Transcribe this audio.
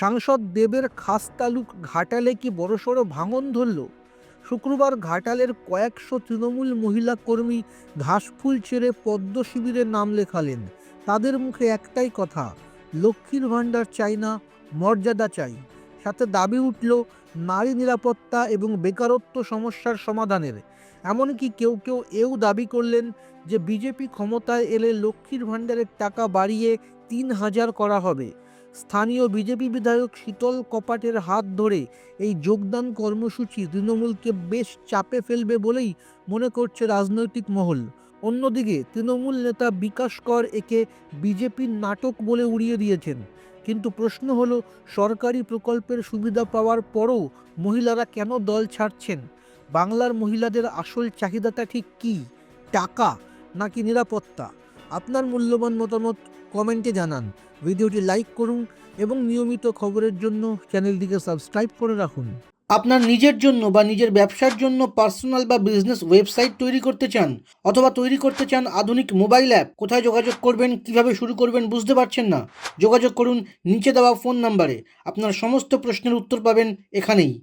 সাংসদ দেবের খাস তালুক ঘাটালে কি বড়সড় ভাঙন ধরল? শুক্রবার ঘাটালের কয়েকশো তৃণমূল মহিলা কর্মী ঘাসফুল ছেড়ে পদ্ম শিবিরে নাম লেখালেন। তাদের মুখে একটাই কথা, লক্ষ্মীর ভাণ্ডার চাই না, মর্যাদা চাই। সাথে দাবি উঠল, নারী নিরাপত্তা এবং বেকারত্ব সমস্যার সমাধানের। এমনকি কেউ কেউ এও দাবি করলেন যে বিজেপি ক্ষমতায় এলে লক্ষ্মীর ভাণ্ডারের টাকা বাড়িয়ে তিন হাজার করা হবে। স্থানীয় বিজেপি বিধায়ক শীতল কপাটের হাত ধরে এই যোগদান কর্মসূচি তৃণমূলকে বেশ চাপে ফেলবে বলেই মনে করছে রাজনৈতিক মহল। অন্যদিকে তৃণমূল নেতা বিকাশ কর একে বিজেপির নাটক বলে উড়িয়ে দিয়েছেন। কিন্তু প্রশ্ন হলো, সরকারি প্রকল্পের সুবিধা পাওয়ার পরও মহিলারা কেন দল ছাড়ছেন? বাংলার মহিলাদের আসল চাহিদাটা ঠিক কী? টাকা নাকি নিরাপত্তা? আপনার মূল্যবান মতামত কমেন্টে জানান। ভিডিওটি লাইক করুন এবং নিয়মিত খবরের জন্য চ্যানেলটিকে সাবস্ক্রাইব করে রাখুন। আপনার নিজের জন্য বা নিজের ব্যবসার জন্য পার্সোনাল বা বিজনেস ওয়েবসাইট তৈরি করতে চান অথবা তৈরি করতে চান আধুনিক মোবাইল অ্যাপ, কোথায় যোগাযোগ করবেন, কীভাবে শুরু করবেন বুঝতে পারছেন না? যোগাযোগ করুন নিচে দেওয়া ফোন নাম্বারে। আপনার সমস্ত প্রশ্নের উত্তর পাবেন এখানেই।